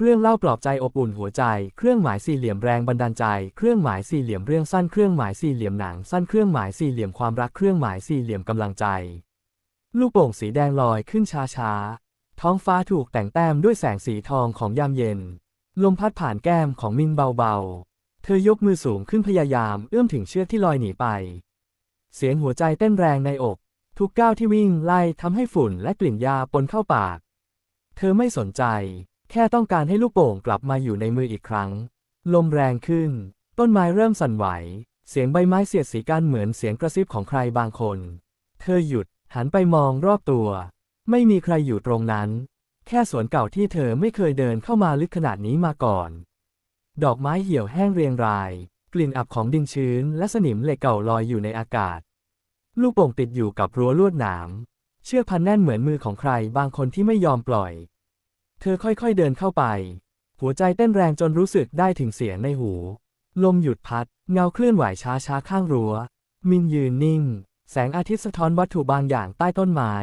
เรื่องเล่าปลอบใจอบอุ่นหัวใจ เครื่องหมายสี่เหลี่ยมแรงบันดาลใจ เครื่องหมายสี่เหลี่ยมเรื่องสั้น เครื่องหมายสี่เหลี่ยมหนังสั้น เครื่องหมายสี่เหลี่ยมความรัก เครื่องหมายสี่เหลี่ยมกำลังใจ ลูกโป่งสีแดงลอยขึ้นช้าๆ ท้องฟ้าถูกแต่งแต้มด้วยแสงสีทองของยามเย็น ลมพัดผ่านแก้มของมินเบาๆ เธอยกมือสูงขึ้นพยายามเอื้อมถึงเชือกที่ลอยหนีไป เสียงหัวใจเต้นแรงในอก ทุกก้าวที่วิ่งไล่ทำให้ฝุ่นและกลิ่นยาปนเข้าปาก เธอไม่สนใจ แค่ต้องการให้ลูกโป่งกลับมาอยู่ในมืออีกครั้ง ลมแรงขึ้น ต้นไม้เริ่มสั่นไหว เสียงใบไม้เสียดสีกันเหมือนเสียงกระซิบของใครบางคน เธอหยุดหันไปมองรอบตัว ไม่มีใครอยู่ตรงนั้น แค่สวนเก่าที่เธอไม่เคยเดินเข้ามาลึกขนาดนี้มาก่อน ดอกไม้เหี่ยวแห้งเรียงราย กลิ่นอับของดินชื้น และสนิมเหล็กเก่าลอยอยู่ในอากาศ ลูกโป่งติดอยู่กับรั้วลวดหนาม เชือกพันแน่นเหมือนมือของใครบางคนที่ไม่ยอมปล่อย เธอค่อยๆเดินเข้าไป หัวใจเต้นแรงจนรู้สึกได้ถึงเสียงในหู ลมหยุดพัด เงาเคลื่อนไหวช้าๆข้างรั้ว มินยืนนิ่ง แสงอาทิตย์สะท้อนวัตถุบางอย่างใต้ต้นไม้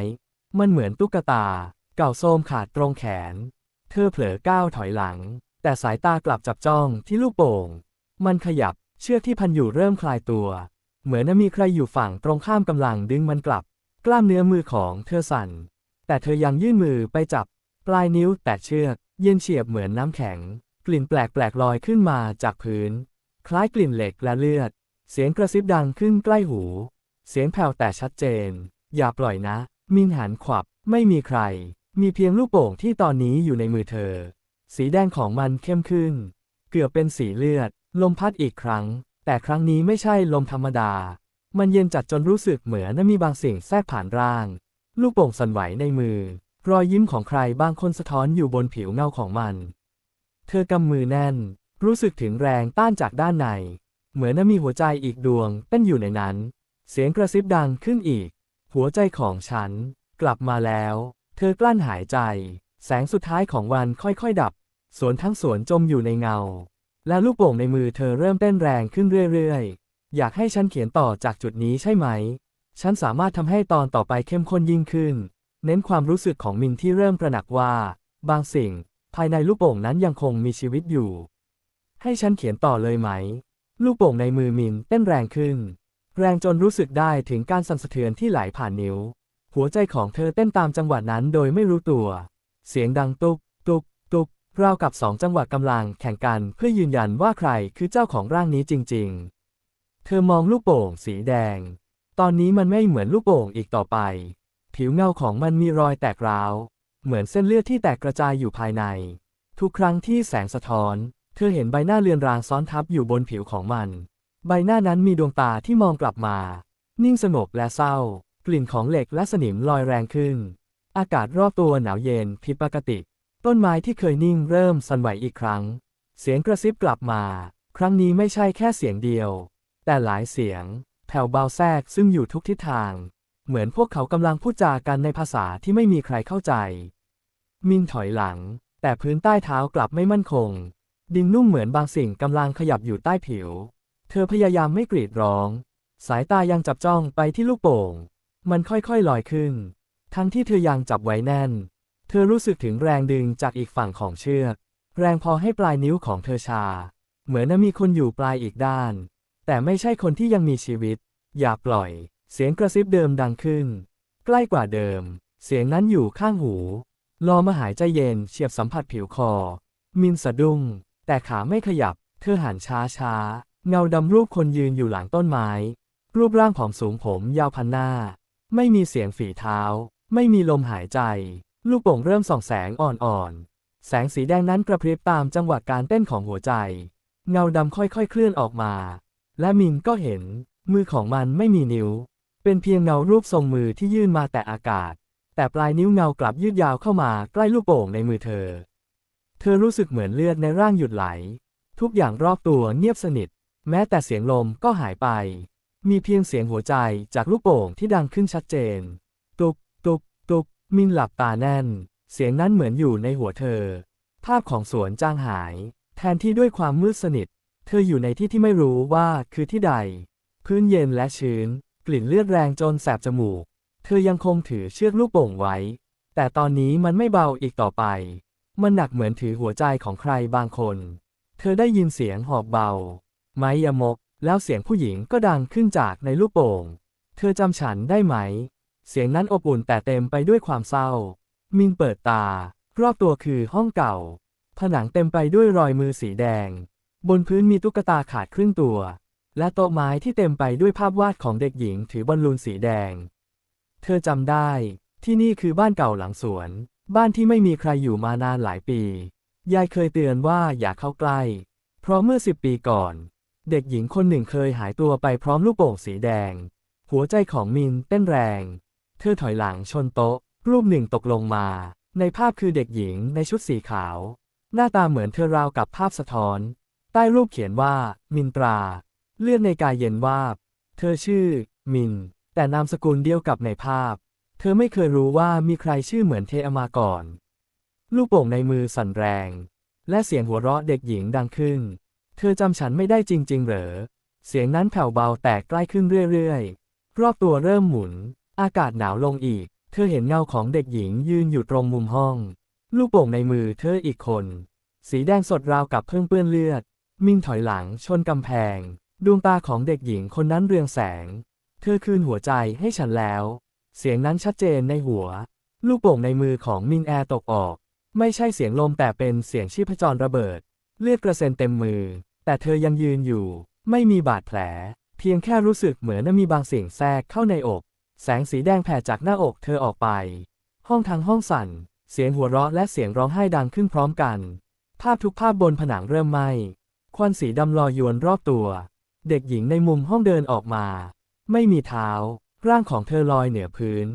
มันเหมือนตุ๊กตา เก่าโทรมขาดตรงแขน เธอเผลอก้าวถอยหลัง แต่สายตากลับจับจ้องที่ลูกโป่ง มันขยับ เชือกที่พันอยู่เริ่มคลายตัว เหมือนมีใครอยู่ฝั่งตรงข้ามกำลังดึงมันกลับ กล้ามเนื้อมือของเธอสั่น แต่เธอยังยื่นมือไปจับ ปลายนิ้วแตะเชือก เย็นเฉียบเหมือนน้ำแข็ง กลิ่นแปลกๆลอยขึ้นมาจากพื้น คล้ายกลิ่นเหล็กและเลือด เสียงกระซิบดังขึ้นใกล้หู เสียงแผ่วแต่ชัดเจน อย่าปล่อยนะ มินหันขวับ ไม่มีใคร มีเพียงลูกโป่งที่ตอนนี้อยู่ในมือเธอ สีแดงของมันเข้มขึ้น เกือบเป็นสีเลือด ลมพัดอีกครั้ง แต่ครั้งนี้ไม่ใช่ลมธรรมดา มันเย็นจัดจนรู้สึกเหมือนมีบางสิ่งแทรกผ่านร่าง ลูกโป่งสั่นไหวในมือ รอยยิ้มของใครบางคนสะท้อนอยู่บนผิวเงาของมัน เธอกำมือแน่น รู้สึกถึงแรงต้านจากด้านใน เหมือนมีหัวใจอีกดวงเต้นอยู่ในนั้น เสียงกระซิบดังขึ้นอีก หัวใจของฉัน กลับมาแล้ว เธอกลั้นหายใจ แสงสุดท้ายของวันค่อยๆดับ สวนทั้งสวนจมอยู่ในเงา และลูกโป่งในมือเธอเริ่มเต้นแรงขึ้นเรื่อยๆ อยากให้ฉันเขียนต่อจากจุดนี้ใช่ไหม ฉันสามารถทำให้ตอนต่อไปเข้มข้นยิ่งขึ้น เน้นความรู้สึกของมินที่เริ่มประหนักว่า บางสิ่ง ภายในลูกโป่งนั้นยังคงมีชีวิตอยู่ ให้ฉันเขียนต่อเลยไหม ลูกโป่งในมือมินเต้นแรงขึ้น แรงจนรู้สึกได้ถึงการสั่นสะเทือนที่ไหลผ่านนิ้ว หัวใจของเธอเต้นตามจังหวะนั้นโดยไม่รู้ตัว เสียงดังตุกตุกตุกราวกับสองจังหวะกำลังแข่งกันเพื่อยืนยันว่าใครคือเจ้าของร่างนี้จริง ๆ เธอมองลูกโป่งสีแดง ตอนนี้มันไม่เหมือนลูกโป่งอีกต่อไป ผิวเงาของมันมีรอยแตกร้าว เหมือนเส้นเลือดที่แตกกระจายอยู่ภายใน ทุกครั้งที่แสงสะท้อน เธอเห็นใบหน้าเลือนรางซ้อนทับอยู่บนผิวของมัน ใบหน้านั้นมีดวงตาที่มองกลับมา นิ่งสงบและเศร้า กลิ่นของเหล็กและสนิมลอยแรงขึ้น อากาศรอบตัวหนาวเย็นผิดปกติ ต้นไม้ที่เคยนิ่งเริ่มสั่นไหวอีกครั้ง เสียงกระซิบกลับมา ครั้งนี้ไม่ใช่แค่เสียงเดียว แต่หลายเสียง แผ่วเบาแทรกซึ่งอยู่ทุกทิศทาง เหมือนพวกเขากำลังพูดจากันในภาษาที่ไม่มีใครเข้าใจ มินถอยหลัง แต่พื้นใต้เท้ากลับไม่มั่นคง ดินนุ่มเหมือนบางสิ่งกำลังขยับอยู่ใต้ผิว เธอพยายามไม่กรีดร้อง สายตายังจับจ้องไปที่ลูกโป่ง มันค่อยๆลอยขึ้น ทั้งที่เธอยังจับไว้แน่น เธอรู้สึกถึงแรงดึงจากอีกฝั่งของเชือก แรงพอให้ปลายนิ้วของเธอชา เหมือนมีคนอยู่ปลายอีกด้าน แต่ไม่ใช่คนที่ยังมีชีวิต อย่าปล่อย เสียงกระซิบเดิมดังขึ้น ใกล้กว่าเดิม เสียงนั้นอยู่ข้างหูรอมาหายใจเย็นเฉียบสัมผัสผิวคอ มินสะดุ้ง แต่ขาไม่ขยับ เธอหันช้าช้า เงาดำรูปคนยืนอยู่หลังต้นไม้ รูปร่างผอมสูงผมยาวพันหน้า ไม่มีเสียงฝีเท้า ไม่มีลมหายใจ ลูกโป่งเริ่มส่องแสงอ่อนๆ แสงสีแดงนั้นกระพริบตามจังหวะการเต้นของหัวใจ เงาดำค่อยๆเคลื่อนออกมา และมินก็เห็น มือของมันไม่มีนิ้ว เป็นเพียงเงารูปทรงมือที่ยื่นมาแต่อากาศ แต่ปลายนิ้วเงากลับยืดยาวเข้ามาใกล้ลูกโป่งในมือเธอ เธอรู้สึกเหมือนเลือดในร่างหยุดไหล ทุกอย่างรอบตัวเงียบสนิท แม้แต่เสียงลมก็หายไป มีเพียงเสียงหัวใจจากลูกโป่งที่ดังขึ้นชัดเจน ตุกตุกตุกมินหลับตาแน่น เสียงนั้นเหมือนอยู่ในหัวเธอ ภาพของสวนจางหาย แทนที่ด้วยความมืดสนิท เธออยู่ในที่ที่ไม่รู้ว่าคือที่ใด พื้นเย็นและชื้น กลิ่นเลือดแรงจนแสบจมูก เธอยังคงถือเชือกลูกโป่งไว้ แต่ตอนนี้มันไม่เบาอีกต่อไป มันหนักเหมือนถือหัวใจของใครบางคน เธอได้ยินเสียงหอบเบา ไม้ยมก แล้วเสียงผู้หญิงก็ดังขึ้นจากในลูกโป่ง เธอจำฉันได้ไหม เสียงนั้นอบอุ่นแต่เต็มไปด้วยความเศร้า มินเปิดตา รอบตัวคือห้องเก่า ผนังเต็มไปด้วยรอยมือสีแดง บนพื้นมีตุ๊กตาขาดครึ่งตัว และโต๊ะไม้ที่เต็มไปด้วยภาพวาดของเด็กหญิงถือบอลลูนสีแดง เธอจำได้ ที่นี่คือบ้านเก่าหลังสวน บ้านที่ไม่มีใครอยู่มานานหลายปี ยายเคยเตือนว่าอย่าเข้าใกล้ เพราะเมื่อสิบปีก่อน เด็กหญิงคนหนึ่งเคยหายตัวไปพร้อมลูกโป่งสีแดง หัวใจของมินเต้นแรง เธอถอยหลังชนโต๊ะ รูปหนึ่งตกลงมา ในภาพคือเด็กหญิงในชุดสีขาว หน้าตาเหมือนเธอราวกับภาพสะท้อน ใต้รูปเขียนว่า มินตรา เลือดในกายเย็นวาบ เธอชื่อ มิน แต่นามสกุลเดียวกับในภาพ เธอไม่เคยรู้ว่ามีใครชื่อเหมือนเทอมาก่อน ลูกโป่งในมือสั่นแรง และเสียงหัวเราะเด็กหญิงดังขึ้น เธอจำฉันไม่ได้จริง ๆ เหรอ เสียงนั้นแผ่วเบาแต่ใกล้ขึ้นเรื่อยๆ รอบตัวเริ่มหมุน อากาศหนาวลงอีก เธอเห็นเงาของเด็กหญิงยืนอยู่ตรงมุมห้อง ลูกโป่งในมือเธออีกคน สีแดงสดราวกับเพิ่งเปื้อนเลือด มินถอยหลังชนกำแพง ดวงตาของเด็กหญิงคนนั้นเรืองแสง เธอคืนหัวใจให้ฉันแล้ว เสียงนั้นชัดเจนในหัว ลูกโป่งในมือของมินแอร์ตกออก ไม่ใช่เสียงลมแต่เป็นเสียงชีพจรระเบิด เลือดกระเซ็นเต็มมือ แต่เธอยังยืนอยู่ ไม่มีบาดแผล เพียงแค่รู้สึกเหมือนมีบางสิ่งแทรกเข้าในอก แสงสีแดงแผ่จากหน้าอกเธอออกไป ห้องทั้งห้องสั่น เสียงหัวเราะและเสียงร้องไห้ดังขึ้นพร้อมกัน ภาพทุกภาพบนผนังเริ่มไหม้ ควันสีดำลอยยวนรอบตัว เด็กหญิงในมุมห้องเดินออกมา ไม่มีเท้า ร่างของเธอลอยเหนือพื้น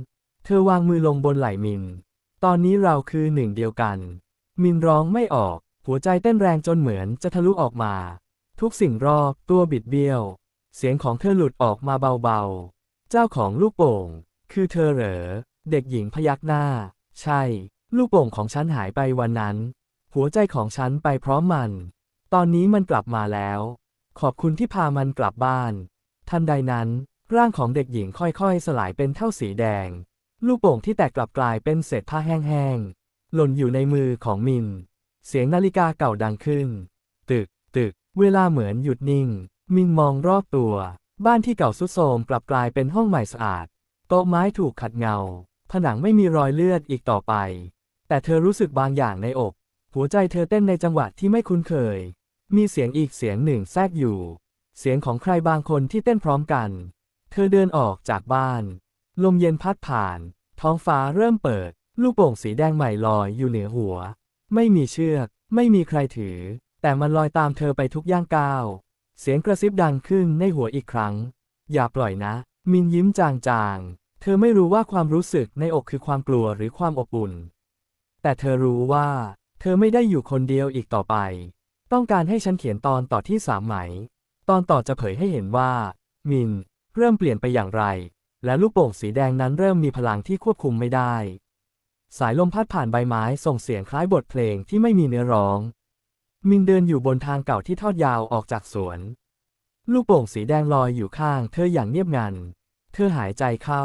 เธอวางมือลงบนไหล่มิน ตอนนี้เราคือหนึ่งเดียวกัน มินร้องไม่ออก หัวใจเต้นแรงจนเหมือนจะทะลุออกมา ทุกสิ่งรอบตัวบิดเบี้ยว เสียงของเธอหลุดออกมาเบาๆ เจ้าของลูกโป่ง คือเธอเหรอ เด็กหญิงพยักหน้า ใช่ ลูกโป่งของฉันหายไปวันนั้น หัวใจของฉันไปพร้อมมัน ตอนนี้มันกลับมาแล้ว ขอบคุณที่พามันกลับบ้าน ทันใดนั้น ร่างของเด็กหญิงค่อยๆ สลายเป็นเท่าสีแดง ลูกโป่งที่แตกกลับกลายเป็นเศษผ้าแห้งๆ หล่นอยู่ในมือของมิน เสียงนาฬิกาเก่าดังขึ้น ตึก ตึก เวลาเหมือนหยุดนิ่ง มินมองรอบตัว บ้านที่เก่าสุดโทรมกลับกลายเป็นห้องใหม่สะอาด โต๊ะไม้ถูกขัดเงา ผนังไม่มีรอยเลือดอีกต่อไป แต่เธอรู้สึกบางอย่างในอก หัวใจเธอเต้นในจังหวะที่ไม่คุ้นเคย มีเสียงอีกเสียงหนึ่งแทรกอยู่ เสียงของใครบางคนที่เต้นพร้อมกัน เธอเดินออกจากบ้าน ลมเย็นพัดผ่าน ท้องฟ้าเริ่มเปิด ลูกโป่งสีแดงใหม่ลอยอยู่เหนือหัว ไม่มีเชือก ไม่มีใครถือ แต่มันลอยตามเธอไปทุกย่างก้าว เสียงกระซิบดังขึ้นในหัวอีกครั้ง อย่าปล่อยนะ มินยิ้มจางๆ เธอไม่รู้ว่าความรู้สึกในอกคือความกลัวหรือความอบอุ่น แต่เธอรู้ว่า เธอไม่ได้อยู่คนเดียวอีกต่อไป ต้องการให้ฉันเขียนตอนต่อที่สามไหม ตอนต่อจะเผยให้เห็นว่า มิน เริ่มเปลี่ยนไปอย่างไร และลูกโป่งสีแดงนั้นเริ่มมีพลังที่ควบคุมไม่ได้ สายลมพัดผ่านใบไม้ส่งเสียงคล้ายบทเพลงที่ไม่มีเนื้อร้อง มินเดินอยู่บนทางเก่าที่ทอดยาวออกจากสวน ลูกโป่งสีแดงลอยอยู่ข้างเธออย่างเงียบงัน เธอหายใจเข้า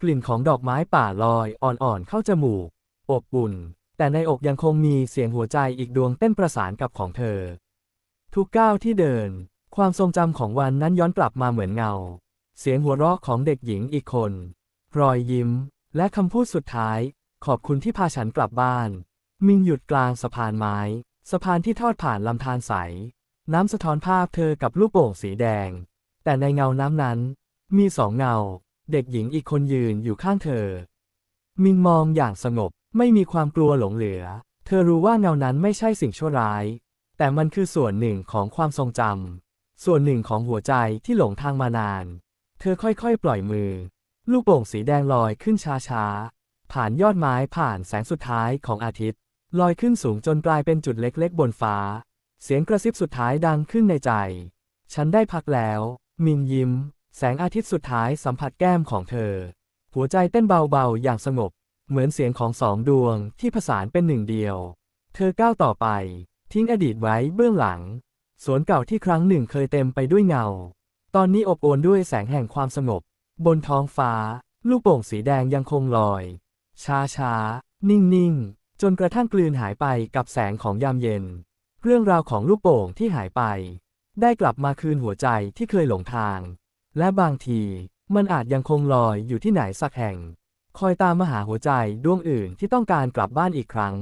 กลิ่นของดอกไม้ป่าลอยอ่อนๆเข้าจมูก อบอุ่น แต่ในอกยังคงมีเสียงหัวใจอีกดวงเต้นประสานกับของเธอ ทุกก้าวที่เดิน ความทรงจำของวันนั้นย้อนกลับมาเหมือนเงา เสียงหัวเราะของเด็กหญิงอีกคน รอยยิ้ม และคำพูดสุดท้าย ขอบคุณที่พาฉันกลับบ้าน มินหยุดกลางสะพานไม้ สะพานที่ทอดผ่านลำธารใส น้ำสะท้อนภาพเธอกับลูกโป่งสีแดง แต่ในเงาน้ำนั้น มีสองเงา เด็กหญิงอีกคนยืนอยู่ข้างเธอ มินมองอย่างสงบ ไม่มีความกลัวหลงเหลือ เธอรู้ว่าเงานั้นไม่ใช่สิ่งชั่วร้าย แต่มันคือส่วนหนึ่งของความทรงจำ ส่วนหนึ่งของหัวใจที่หลงทางมานาน เธอค่อยๆ ปล่อยมือ ลูกโป่งสีแดงลอยขึ้นช้าๆ ผ่านยอดไม้ผ่านแสงสุดท้ายของอาทิตย์ ลอยขึ้นสูงจนกลายเป็นจุดเล็กๆ บนฟ้า เสียงกระซิบสุดท้ายดังขึ้นในใจ ฉันได้พักแล้ว มินยิ้ม แสงอาทิตย์สุดท้ายสัมผัสแก้มของเธอ หัวใจเต้นเบาๆ อย่างสงบ เหมือนเสียงของสองดวงที่ผสานเป็นหนึ่งเดียว เธอก้าวต่อไป ทิ้งอดีตไว้เบื้องหลัง สวนเก่าที่ครั้งหนึ่งเคยเต็มไปด้วยเงา ตอนนี้อบอวลด้วยแสงแห่งความสงบ บนท้องฟ้า ลูกโป่งสีแดงยังคงลอย ช้าช้านิ่งนิ่งจนกระทั่งกลืนหายไปกับแสงของยามเย็น เรื่องราวของลูกโป่งที่หายไป ได้กลับมาคืนหัวใจที่เคยหลงทาง และบางทีมันอาจยังคงลอยอยู่ที่ไหนสักแห่ง คอยตามมาหาหัวใจดวงอื่นที่ต้องการกลับบ้านอีกครั้ง